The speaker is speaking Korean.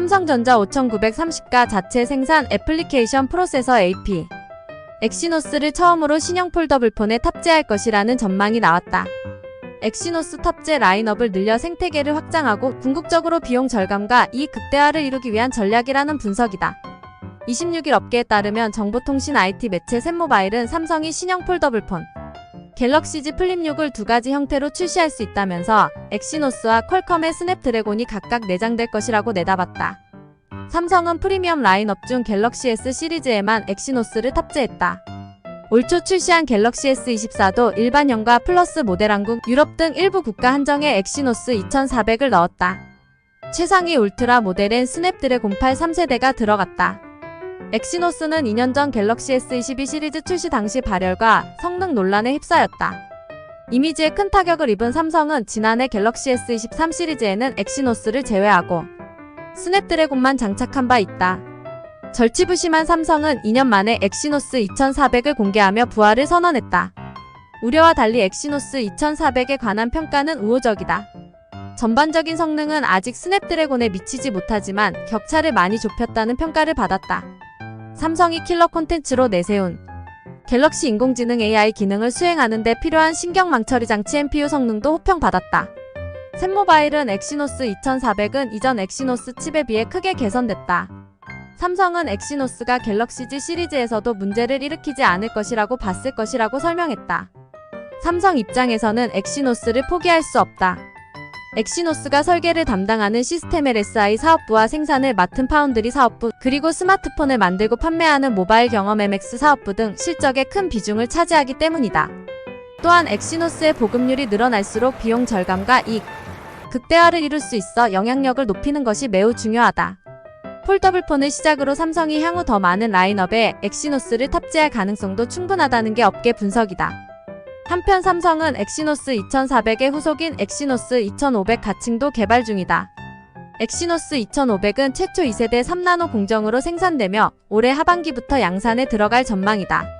삼성전자 5930가 자체 생산 애플리케이션 프로세서 AP. 엑시노스를 처음으로 신형 폴더블폰에 탑재할 것이라는 전망이 나왔다. 엑시노스 탑재 라인업을 늘려 생태계를 확장하고 궁극적으로 비용 절감과 이익 극대화를 이루기 위한 전략이라는 분석이다. 26일 업계에 따르면 정보통신 IT 매체 셋모바일은 삼성이 신형 폴더블폰 갤럭시 Z 플립 6을 두 가지 형태로 출시할 수 있다면서 엑시노스와 퀄컴의 스냅드래곤이 각각 내장될 것이라고 내다봤다. 삼성은 프리미엄 라인업 중 갤럭시 S 시리즈에만 엑시노스를 탑재했다. 올 초 출시한 갤럭시 S24도 일반형과 플러스 모델 한국, 유럽 등 일부 국가 한정에 엑시노스 2400을 넣었다. 최상위 울트라 모델엔 스냅드래곤 8 3세대가 들어갔다. 엑시노스는 2년 전 갤럭시 S22 시리즈 출시 당시 발열과 성능 논란에 휩싸였다. 이미지에 큰 타격을 입은 삼성은 지난해 갤럭시 S23 시리즈에는 엑시노스를 제외하고 스냅드래곤만 장착한 바 있다. 절치부심한 삼성은 2년 만에 엑시노스 2400을 공개하며 부활을 선언했다. 우려와 달리 엑시노스 2400에 관한 평가는 우호적이다. 전반적인 성능은 아직 스냅드래곤에 미치지 못하지만 격차를 많이 좁혔다는 평가를 받았다. 삼성이 킬러 콘텐츠로 내세운 갤럭시 인공지능 AI 기능을 수행하는 데 필요한 신경망 처리 장치 NPU 성능도 호평받았다. 셋모바일은 엑시노스 2400은 이전 엑시노스 칩에 비해 크게 개선됐다. 삼성은 엑시노스가 갤럭시 Z 시리즈에서도 문제를 일으키지 않을 것이라고 봤을 것이라고 설명했다. 삼성 입장에서는 엑시노스를 포기할 수 없다. 엑시노스가 설계를 담당하는 시스템 LSI 사업부와 생산을 맡은 파운드리 사업부, 그리고 스마트폰을 만들고 판매하는 모바일 경험 MX 사업부 등 실적에 큰 비중을 차지하기 때문이다. 또한 엑시노스의 보급률이 늘어날수록 비용 절감과 이익, 극대화를 이룰 수 있어 영향력을 높이는 것이 매우 중요하다. 폴더블폰을 시작으로 삼성이 향후 더 많은 라인업에 엑시노스를 탑재할 가능성도 충분하다는 게 업계 분석이다. 한편 삼성은 엑시노스 2400의 후속인 엑시노스 2500 가칭도 개발 중이다. 엑시노스 2500은 최초 2세대 3나노 공정으로 생산되며 올해 하반기부터 양산에 들어갈 전망이다.